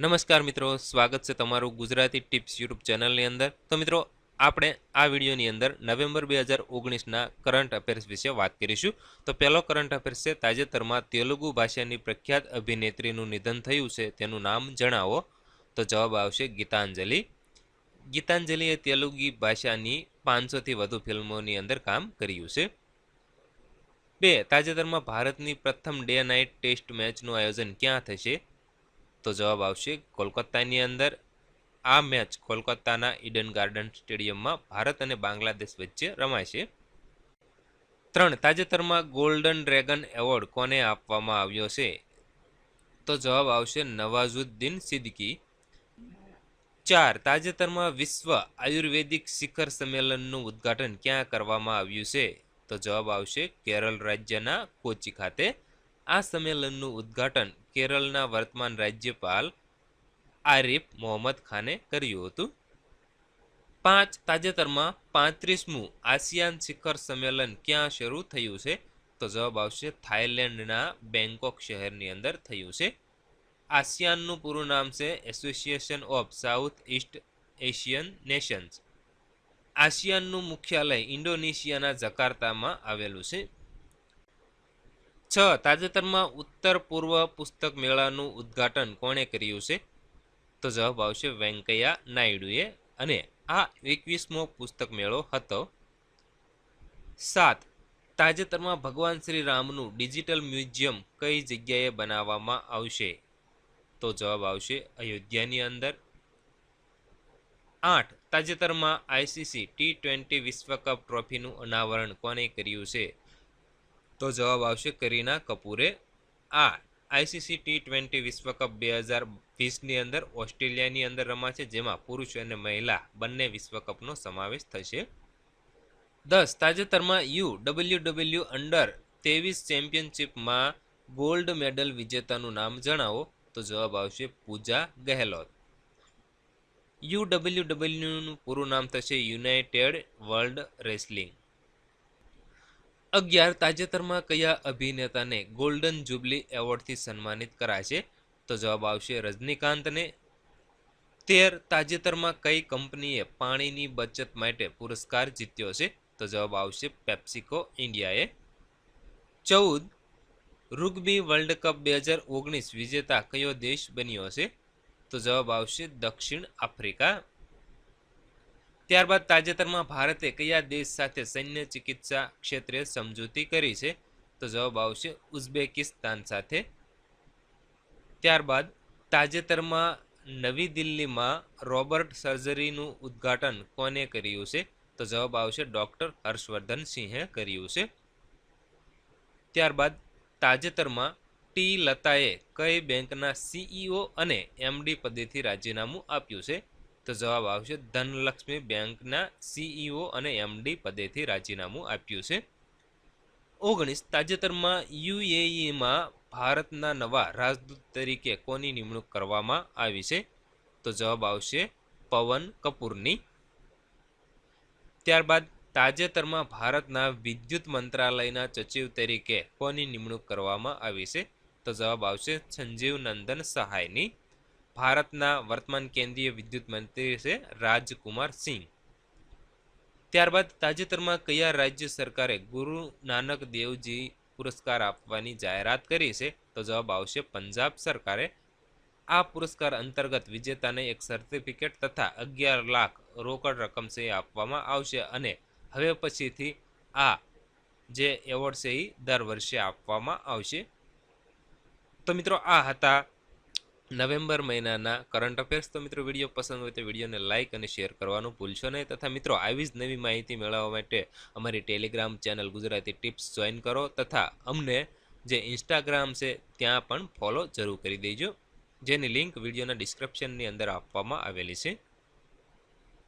નમસ્કાર મિત્રો, સ્વાગત છે તમારું ગુજરાતી ટિપ્સ યુટ્યુબ ચેનલની અંદર. તો મિત્રો, આપણે આ વિડીયોની અંદર નવેમ્બર બે હજાર ઓગણીસના કરંટ અફેર્સ વિશે વાત કરીશું. તો પહેલો કરંટ અફેર્સ છે તાજેતરમાં તેલુગુ ભાષાની પ્રખ્યાત અભિનેત્રીનું નિધન થયું છે, તેનું નામ જણાવો. તો જવાબ આવશે ગીતાંજલિ. ગીતાંજલિએ તેલુગી ભાષાની પાંચસોથી વધુ ફિલ્મોની અંદર કામ કર્યું છે. બે, તાજેતરમાં ભારતની પ્રથમ ડે નાઇટ ટેસ્ટ મેચનું આયોજન ક્યાં થશે? તો જવાબ આવશે કોલકાતાની અંદર આ મેચ કોલકાતાના ઈડન ગાર્ડન સ્ટેડિયમમાં ભારત અને બાંગ્લાદેશ વચ્ચે રમાશે. ત્રણ, તાજેતરમાં ગોલ્ડન ડ્રેગન એવોર્ડ કોને આપવામાં આવ્યો છે? તો જવાબ આવશે નવાઝુદ્દીન સિદ્દીકી. ચાર, તાજેતરમાં વિશ્વ આયુર્વેદિક શિખર સંમેલનનું ઉદ્ઘાટન ક્યાં કરવામાં આવ્યું છે? તો જવાબ આવશે કેરળ રાજ્યના કોચી ખાતે. આ સંમેલનનું ઉદ્ઘાટન કેરળના વર્તમાન રાજ્યપાલ આરિફ મોહમ્મદ ખાને કર્યું હતું. પાંચ તાજેતરમાં પાંત્રીસમું આસિયાન શિખર સંમેલન ક્યાં શરૂ થયું છે? તો જવાબ આવશે થાઇલેન્ડના બેંકોક શહેરની અંદર થયું છે. આસિયાનનું પૂરું નામ છે association of South East Asian nations. આસિયાનનું મુખ્યાલય ઇન્ડોનેશિયાના જકાર્તામાં આવેલું છે. છ, તાજેતરમાં ઉત્તર પૂર્વ પુસ્તક મેળાનું ઉદ્ઘાટન કોણે કર્યું છે? તો જવાબ આવશે વેંકૈયા નાયડુએ. અને આ એકવીસમો પુસ્તક મેળો હતો. સાત, તાજેતરમાં ભગવાન શ્રી રામનું ડિજિટલ મ્યુઝિયમ કઈ જગ્યાએ બનાવવામાં આવશે? તો જવાબ આવશે અયોધ્યાની અંદર. આઠ, તાજેતરમાં આઈસીસી ટી ટ્વેન્ટી વિશ્વકપ ટ્રોફીનું અનાવરણ કોને કર્યું છે? તો જવાબ આવશે કરીના કપૂરે આ આઈસીસી ટી ટ્વેન્ટી વિશ્વકપ બે હજાર વીસની અંદર ઓસ્ટ્રેલિયાની અંદર રમાશે, જેમાં પુરુષ અને મહિલા બંને વિશ્વકપનો સમાવેશ થશે. દસ. તાજેતરમાં યુ ડબલ્યુ ડબલ્યુ અંડર ત્રેવીસ ચેમ્પિયનશિપમાં ગોલ્ડ મેડલ વિજેતાનું નામ જણાવો, તો જવાબ આવશે પૂજા ગહેલોત. યુ ડબલ્યુ ડબલ્યુનું પૂરું નામ થશે યુનાઇટેડ વર્લ્ડ રેસલિંગ. અગિયાર તાજેતરમાં કયા અભિનેતાને ગોલ્ડન જુબલી એવોર્ડથી સન્માનિત કરાશે તો જવાબ આવશે રજનીકાંતને. તેર તાજેતરમાં કઈ કંપનીએ પાણીની બચત માટે પુરસ્કાર જીત્યો છે? તો જવાબ આવશે પેપ્સિકો ઇન્ડિયાએ. ચૌદ, રૂગબી વર્લ્ડ કપ બે હજાર ઓગણીસ વિજેતા કયો દેશ બન્યો છે? તો જવાબ આવશે દક્ષિણ આફ્રિકા. ત્યારબાદ તાજેતરમાં ભારતે કયા દેશ સાથે સૈન્ય ચિકિત્સા ક્ષેત્રે સમજૂતી કરી છે? તો જવાબ આવશે ઉઝબેકિસ્તાન સાથે. ત્યારબાદ તાજેતરમાં નવી દિલ્હીમાં રોબર્ટ સર્જરીનું ઉદ્ઘાટન કોને કર્યું છે? તો જવાબ આવશે ડોક્ટર હર્ષવર્ધન સિંહે કર્યું છે. ત્યારબાદ તાજેતરમાં ટી લતાએ કઈ બેંકના સીઈઓ અને એમડી પદેથી રાજીનામું આપ્યું છે? તો જવાબ આવશે ધનલક્ષ્મી બેંકના સીઈઓ અને એમડી પદેથી રાજીનામું આપ્યું છે. ઓગણીસ, તાજેતરમાં યુએઈમાં ભારતના નવા રાજદૂત તરીકે કોની નિમણૂક કરવામાં આવી છે? તો જવાબ આવશે પવન કપૂરની. ત્યારબાદ તાજેતરમાં ભારતના વિદ્યુત મંત્રાલયના સચિવ તરીકે કોની નિમણૂક કરવામાં આવી છે? તો જવાબ આવશે સંજીવ નંદન સહાયની. ભારતના વર્તમાન કેન્દ્રીય વિદ્યુત મંત્રી છે રાજકુમાર સિંહ. ત્યારબાદ તાજેતરમાં કયા રાજ્ય સરકારે ગુરુ નાનક દેવજી પુરસ્કાર આપવાની જાહેરાત કરી છે? તો જવાબ આવશે પંજાબ સરકારે. આ પુરસ્કાર અંતર્ગત વિજેતાને એક સર્ટિફિકેટ તથા અગિયાર લાખ રોકડ રકમ છે એ આપવામાં આવશે અને હવે પછીથી આ જે એવોર્ડ છે એ દર વર્ષે આપવામાં આવશે. તો મિત્રો, આ હતા નવેમ્બર મહિનાના કરંટ અફેર્સ તો મિત્રો વીડિયો પસંદ હોય તો વિડીયોને લાઇક અને શેર કરવાનું ભૂલશો નહીં. તથા મિત્રો આવી જ નવી માહિતી મેળવવા માટે અમારી Telegram channel Gujarati tips join કરો તથા અમને જે ઇન્સ્ટાગ્રામ છે ત્યાં પણ ફોલો જરૂર કરી દેજો. જેની લિંક વિડીયોના ડિસ્ક્રિપ્શનની અંદર આપવામાં આવેલી છે.